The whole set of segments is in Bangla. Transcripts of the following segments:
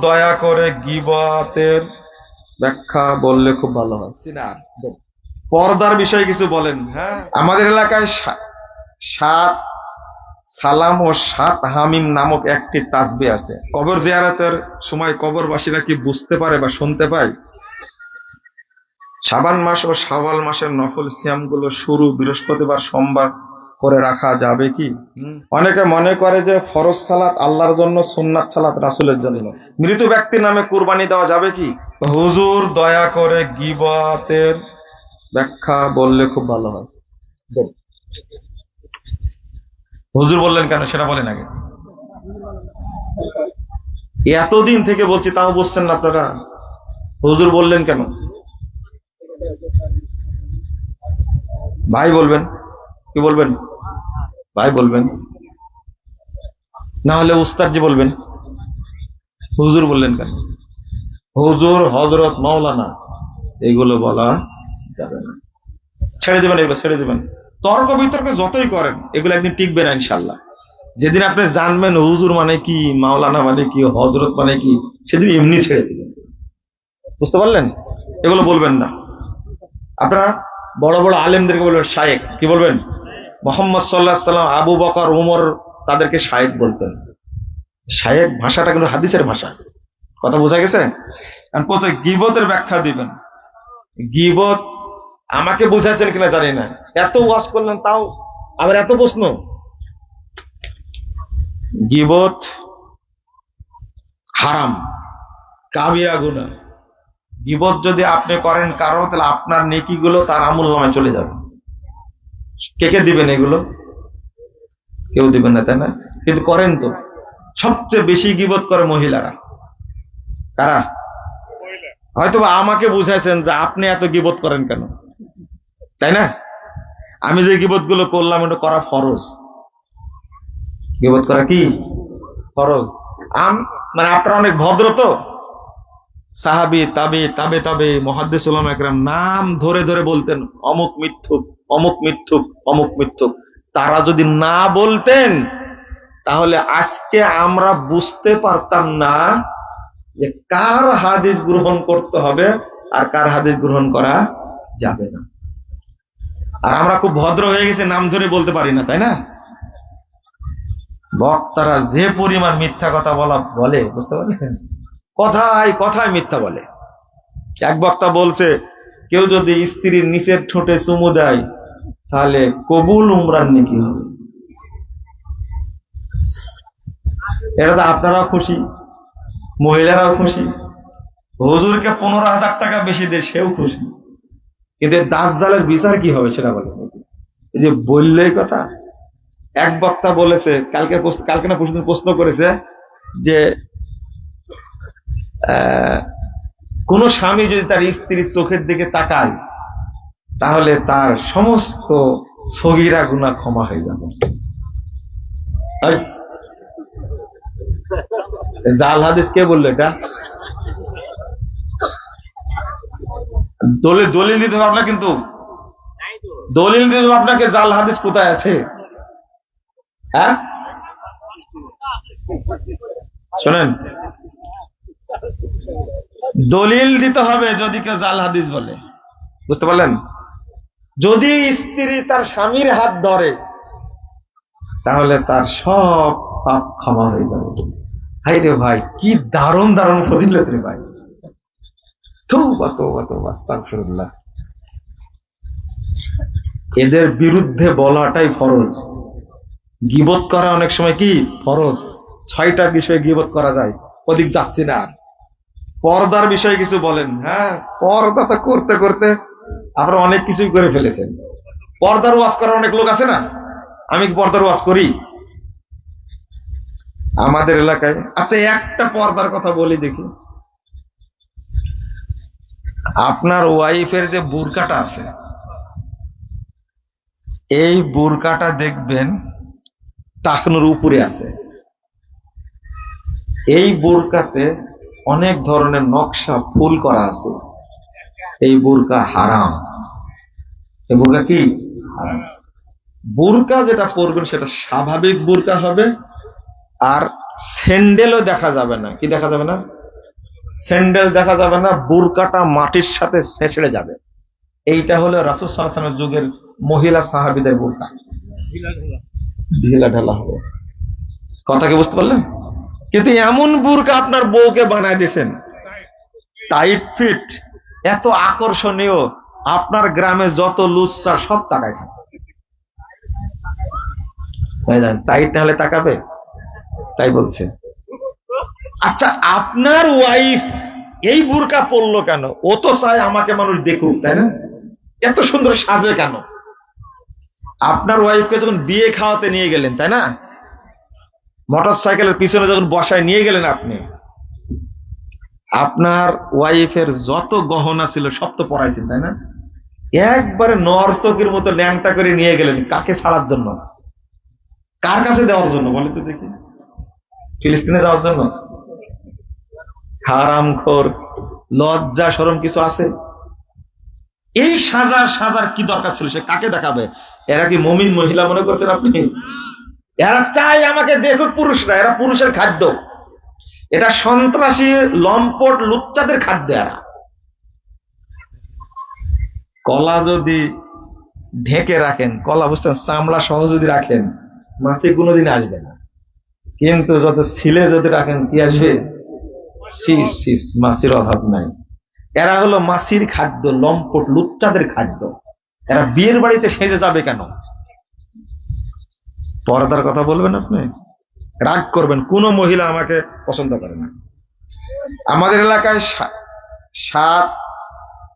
দয়া করে গিবাতের ব্যাখ্যা বললে খুব ভালো হয়। পর্দার বিষয়ে কিছু বলেন। হ্যাঁ। আমাদের এলাকায় সাত সালাম ও সাত হামিম নামক একটি তাসবি আছে। কবর জিয়ারতের সময় কবরবাসীরা কি বুঝতে পারে বা শুনতে পায়? শাবান মাস ও শাওয়াল মাসের নফল সিয়ামগুলো শুরু বৃহস্পতিবার সোমবার করে রাখা যাবে কি? অনেকে মনে করে যে ফরজ সালাত আল্লাহর জন্য সুন্নাত সালাত রাসুলের জন্য। মৃত ব্যক্তির নামে কুরবানি দেওয়া যাবে কি? হুজুর দয়া করে গিবাতের ব্যাখ্যা বললে খুব ভালো হয়। হুজুর বললেন কেন? সেটা বলেন আগে। এতদিন থেকে বলছি তাও বুঝছেন না আপনারা? হুজুর বললেন কেন? ভাই বলবেন। কি বলবেন? ভাই, বলবেন। না হলে উস্তাদজি বলবেন। হুজুর বললেন কেন? হুজুর হজরত মাওলানা এগুলো বলা যাবে না। ছেড়ে দিবেন এগুলো, ছেড়ে দিবেন। তর্ক বিতর্ক যতই করেন, এগুলো একদিন টিকবে না ইনশাল্লাহ যেদিন আপনি জানবেন হুজুর মানে কি, মাওলানা মানে কি হজরত মানে কি, সেদিন এমনি ছেড়ে দিবেন। বুঝতে পারলেন? এগুলো বলবেন না। আপনারা বড় বড় আলেমদেরকে বলবেন শায়েক কি বলবেন? মোহাম্মদ সাল্লাহ সাল্লাম আবু বকর, উমর তাদেরকে শায়েক বলতেন। শায়েক ভাষাটা কিন্তু হাদিসের ভাষা। কথা বোঝা গেছে? গিবতের ব্যাখ্যা দিবেন। গিবত আমাকে বুঝাইছেন কিনা জানি না। এত ওয়াজ করলেন তাও আবার এত প্রশ্ন। গিবত হারাম কাবিরা গুনা গিবত যদি আপনি করেন কারও, তাহলে আপনার নেকিগুলো তার আমূল নামে চলে যাবে। কে কে দিবেন এগুলো? কেউ দিবেন না তাই না? কিন্তু করেন তো। সবচেয়ে বেশি গিবত করে মহিলারা। কারা? হয়তো আমাকে বুঝাইছেন যে আপনি এত গিবত করেন কেন? তাই না? আমি যে গিবতগুলো করলাম এটা করা ফরজ। গিবত করা কি? ফরজ। আম মানে আপনারা অনেক ভদ্র তো? সাহাবি, তাবে তাবে তাবে মহাদ্দেসলাম একরাম, নাম ধরে ধরে বলতেন, অমুক মিথ্যুক অমুক মিথ্যুক অমুক মিথ্যুক। তারা যদি না বলতেন, তাহলে আজকে আমরা বুঝতে পারতাম না যে কার হাদিস গ্রহণ করতে হবে আর কার হাদিস গ্রহণ করা যাবে না। আর আমরা খুব ভদ্র হয়ে গেছি, নাম ধরে বলতে পারি না, তাই না? বক্তারা যে পরিমাণ মিথ্যা কথা বলা বলে, বুঝতে পারলেন? কথায় কথায় মিথ্যা বলে। এক বক্তা বলছে, কেউ যদি স্ত্রীর নিচের ঠোঁটে চুমু দেয়, তাহলে কবুল উমরান নাকি হবে। এটা তো আপনারাও খুশি, মহিলারাও খুশি। হুজুরকে পনেরো হাজার টাকা বেশি দেয় সেও খুশি। কিন্তু দাস জালের বিচার কি হবে সেটা বলে এই যে বললেই কথা। এক বক্তা বলেছে, কালকে কালকে না প্রশ্ন প্রশ্ন করেছে যে কোন স্বামী যদি তার স্ত্রীর চোখের দিকে তাকায়, তাহলে তার সমস্ত সগিরা গুণা ক্ষমা হয়ে যাবে। জাল হাদিস কে বলল এটা? দলিল দলিল দিতে হবে আপনার কিন্তু। দলিল দিতে হবে আপনাকে, জাল হাদিস কোথায় আছে? হ্যাঁ? শোনেন। দলিল দিতে হবে যদি কেউ জাল হাদিস বলে। বুঝতে পারলেন? যদি স্ত্রী তার স্বামীর হাত ধরে, তাহলে তার সব পাপ ক্ষমা হয়ে যাবে। হাই রে ভাই, কি দারুণ দারুণ ফজিলত রে ভাই। এদের বিরুদ্ধে বলাটাই ফরজ। গিবত করা অনেক সময় কি? ফরজ। ছয়টা বিষয়ে গিবত করা যায়, ওদিক যাচ্ছি না আর। পর্দার বিষয়ে কিছু বলেন। হ্যাঁ পর্দা তো করতে করতে আপনারা অনেক কিছুই করে ফেলেছেন। পর্দার ওয়াজ করার অনেক লোক আছে না? আমি পর্দার ওয়াজ করি? আমাদের এলাকায় আচ্ছা একটা পর্দার কথা বলি দেখি। আপনার ওয়াইফের যে বুরকাটা আছে, এই বুরকাটা দেখবেন টাকনুর উপরে আছে। এই বোরকাতে অনেক ধরনের নকশা ফুল করা আছে। এই বোরকা হারাম। এই বোরকা কি? বোরকা যেটা পরবেন সেটা স্বাভাবিক বোরকা হবে আর স্যান্ডেলও দেখা যাবে না। কি দেখা যাবে না? স্যান্ডেল দেখা যাবে না বুরকাটা মাটির সাথে ছেঁচড়ে যাবে। এইটা হলো রাসুল সাল্লামের যুগের মহিলা সাহাবিদের বুরকা। ঢিলা ঢালা হবে। কথা কি বুঝতে পারলেন? কিন্তু এমন বুরকা আপনার বউকে বানায় দিয়েছেন। টাইট ফিট এত আকর্ষণীয়, আপনার গ্রামে যত লুচ্চা সব তাকায় থাকে। টাইট না হলে তাকাবে? তাই বলছে। আচ্ছা আপনার ওয়াইফ এই বুরকা পড়ল কেন? ও তো চায় আমাকে মানুষ দেখুক, তাই না? এত সুন্দর সাজে কেন? আপনার ওয়াইফকে যখন বিয়ে খাওয়াতে নিয়ে গেলেন, তাই না? মোটর সাইকেলের পিছনে যখন বসায় নিয়ে গেলেন আপনি, আপনার ওয়াইফের যত গহনা ছিল সব তো পড়াইছেন তাই না? একবারে নর্তকের মতো ল্যাংটা করে নিয়ে গেলেন, কাকে ছাড়ার জন্য? কার কাছে দেওয়ার জন্য বলে তো দেখি। ফিলিস্তিনে যাওয়ার জন্য? হারাম খোর লজ্জা সরম কিছু আছে? এই সাজার সাজার কি দরকার ছিল, সে কাকে দেখাবে? এরা কি মমিন মহিলা মনে করছেন আপনি? এরা চাই আমাকে দেখুক পুরুষরা এরা পুরুষের খাদ্য। এটা সন্ত্রাসী, লম্পট, লুচ্চাদের খাদ্য এরা। কলা যদি ঢেকে রাখেন, কলা বুঝছেন, চামড়া সহ যদি রাখেন মাসি কোনোদিন আসবে না। কিন্তু যত ছিলে যদি রাখেন, কি আসবে? সিস সিস মাসির অভাব নাই। এরা হলো মাসির খাদ্য, লম্পট, লুচ্চাদের খাদ্য। এরা বিয়ের বাড়িতে সেজে যাবে কেন? পর্দার কথা বলবেন আপনি? রাগ করবেন, কোন মহিলা আমাকে পছন্দ করে না। আমাদের এলাকায় সাত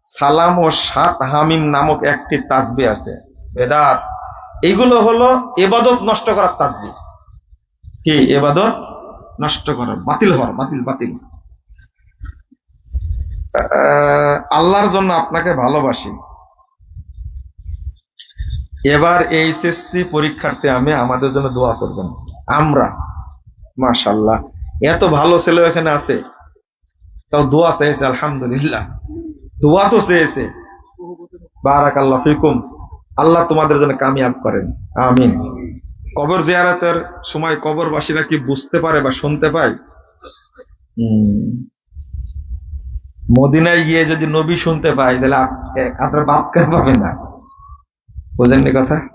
সালাম ও সাত হামিম নামক একটি তাসবি আছে। বেদাত। এগুলো হলো এবাদত নষ্ট করার তাজবি। কি? এবাদত নষ্ট করার বাতিল হওয়ার বাতিল বাতিল। আল্লাহর জন্য আপনাকে ভালোবাসি। এবার এইচএসসি পরীক্ষার্থী আমি, আমাদের জন্য দোয়া করবেন। আমরা মাশাল্লাহ এত ভালো ছেলে এখানে আছে। তাও দোয়া চেয়েছে, আলহামদুলিল্লাহ। দোয়া তো চেয়েছে। বারাক আল্লাহ ফিকুম। আল্লাহ তোমাদের জন্য কামিয়াব করেন। আমিন। কবর জিয়ারতের সময় কবরবাসীরা কি বুঝতে পারে বা শুনতে পায়। মদিনায় গিয়ে যদি নবী শুনতে পায়, তাহলে আপ- আপনার বাপ কেন পাবে না। বোঝেননি কথা?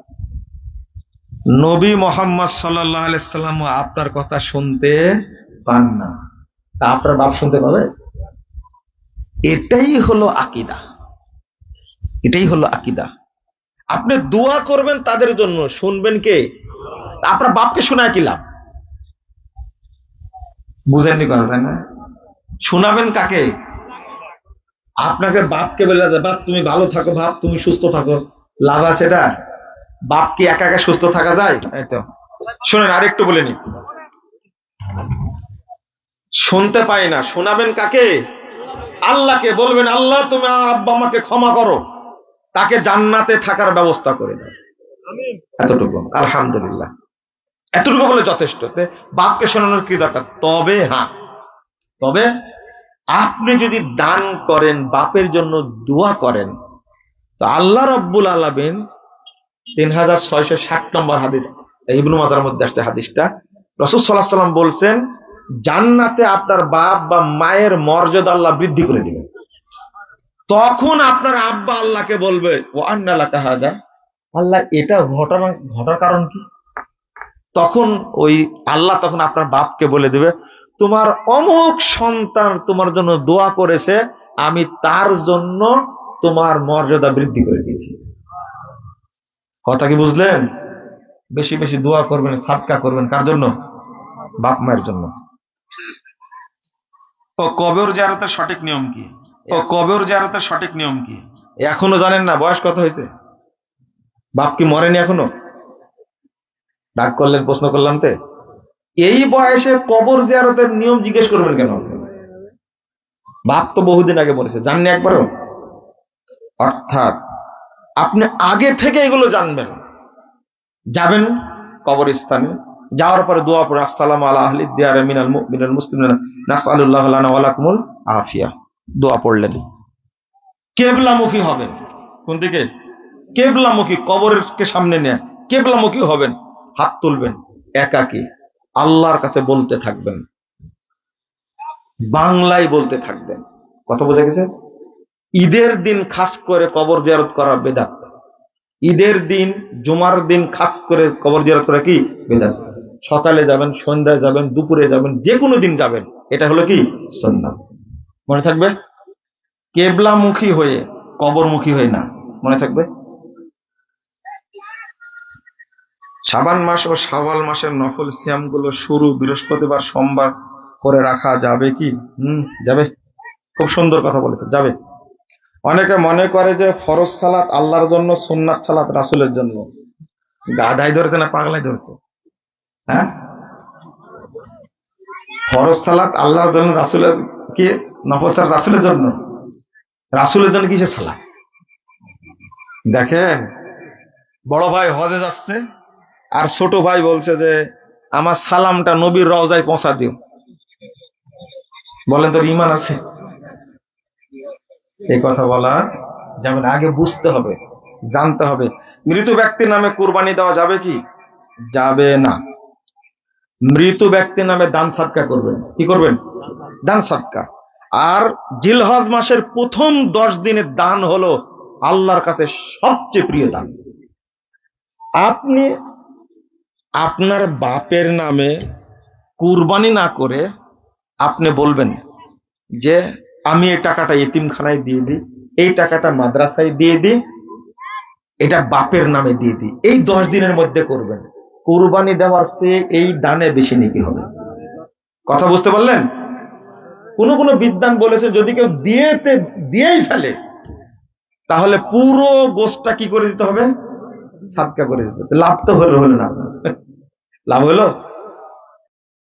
নবী মোহাম্মদ সাল্লাম আপনার কথা শুনতে পান না। তা আপনার বাপ শুনতে পাবে? এটাই হলো আকিদা। এটাই হলো আকিদা। আপনি দোয়া করবেন তাদের জন্য, শুনবেন কে? আপনার বাপকে শোনায় কি লাভ? বুঝেননি কথা, তাই না? শোনাবেন কাকে? আপনাকে বাপকে বলে, বাপ, তুমি ভালো থাকো, বাপ, তুমি সুস্থ থাকো। লাভ আছে এটা? বাপ কি একা একা সুস্থ থাকা যায়? এই তো শোনেন আরেকটু বলে নি। শুনতে পাই না। শোনাবেন কাকে? আল্লাহকে বলবেন আল্লাহ তুমি আমার আব্বা আমাকে ক্ষমা করো। তাকে জান্নাতে থাকার ব্যবস্থা করে দাও। এতটুকু। আলহামদুলিল্লাহ। এতটুকু বলে যথেষ্ট। বাপকে শোনানোর কি দরকার? তবে হ্যাঁ। তবে আপনি যদি দান করেন বাপের জন্য দোয়া করেন তো আল্লাহ রব্বুল আলমিন তিন হাজার ছয়শো ষাট নম্বর হাদিস ইবনু মাজার মধ্যে আসছে হাদিসটা। রসুল সাল্লাহ সাল্লাম বলছেন, জান্নাতে আপনার বাপ বা মায়ের মর্যাদা আল্লাহ বৃদ্ধি করে দিবেন। তখন আপনার আব্বা আল্লাহকে বলবে, ও আন্নালা কাহাদা আল্লাহ, এটা ঘটনা, ঘটার কারণ কি? তখন ওই আল্লাহ তখন আপনার বাপকে বলে দিবে, তোমার অমুক সন্তান তোমার জন্য দোয়া করেছে, আমি তার জন্য তোমার মর্যাদা বৃদ্ধি করে দিয়েছি। কথা কি বুঝলেন? বেশি বেশি দোয়া করবেন সাদকা করবেন কার জন্য? বাপ মায়ের জন্য। ও কবর জারাতের সঠিক নিয়ম কি? ও কবর জারাতের সঠিক নিয়ম কি? এখনও জানেন না বয়স কত হয়েছে? বাপ কি মরেনি এখনও? ডাক করলেন প্রশ্ন করলাম তে। এই বয়সে কবর জিয়ারতের নিয়ম জিজ্ঞেস করবেন কেন? বাপ তো বহুদিন আগে বলেছে জাননি একবারও? অর্থাৎ আপনি আগে থেকে এগুলো জানবেন। যাবেন কবরস্থানে, যাওয়ার পরে দোয়া পড়ে, আসসালাম আল্লাহ দিয়ার মিনাল মুমিনাল মুসলিমিন, নাসআলুল্লাহ লানা আফিয়া। দোয়া পড়লেন। কেবলামুখী হবেন। কোন দিকে? কেবলামুখী কবরের সামনে নিয়ে। কেবলামুখী হবেন, হাত তুলবেন, একাকী। আল্লাহর কাছে বলতে থাকবেন। বাংলায় বলতে থাকবেন। কথা বোঝা গেছে? ঈদের দিন খাস করে কবর জিয়ারত করা বেদাত। ঈদের দিন, জুমার দিন খাস করে কবর জিয়ারত করা কি? বেদাত। সকালে যাবেন, সন্ধ্যায় যাবেন, দুপুরে যাবেন যে কোনো দিন যাবেন। এটা হলো কি? সন্ন্যাত মনে থাকবে? কেবলামুখী হয়ে, কবরমুখী হয়ে না। মনে থাকবে? শাবান মাস ও শাওয়াল মাসের নফল সিয়ামগুলো শুরু বৃহস্পতিবার, সোমবার করে রাখা যাবে কি? হুম, যাবে। খুব সুন্দর কথা বলেছে, যাবে। অনেকে মনে করে যে ফরজ সালাত আল্লাহর জন্য, সুন্নাত সালাত রাসুলের জন্য। গাধাই ধরেছে না পাগলাই ধরেছে? হ্যাঁ? ফরজ সালাত আল্লাহর জন্য, রাসুলের কি? নফল সালাত রাসুলের জন্য? রাসুলের জন্য কিসের সালাত? দেখেন, বড় ভাই হজে যাচ্ছে, আর ছোট ভাই বলছে যে, আমার সালামটা নবীর রওজায় পৌঁছা দিও। বলেন তোর ইমান আছে? এই কথা বলা যাবে না। আগে বুঝতে হবে, জানতে হবে। মৃত ব্যক্তির নামে কুরবানি দেওয়া যাবে কি? যাবে না। মৃত ব্যক্তির নামে দান সাদকা করবেন। কি করবেন? দান সাদকা। আর জিলহজ মাসের প্রথম দশ দিনের দান হলো আল্লাহর কাছে সবচেয়ে প্রিয় দান। আপনি আপনার বাপের নামে কুরবানি না করে আপনি বলবেন যে আমি এই টাকাটা এতিমখানায় দিয়ে দিই, এই টাকাটা মাদ্রাসায় দিয়ে দিই, এটা বাপের নামে দিয়ে দিই। এই দশ দিনের মধ্যে করবেন। কুরবানি দেওয়ার চেয়ে এই দানে বেশি নাকি হবে। কথা বুঝতে পারলেন? কোন কোন বিদ্যান বলেছে, যদি কেউ দিয়েতে, দিয়েই ফেলে, তাহলে পুরো গোষ্ঠটা কি করে দিতে হবে? সাদকা করে দিতে। লাভ তো হলো হলো না। লাভ হলো?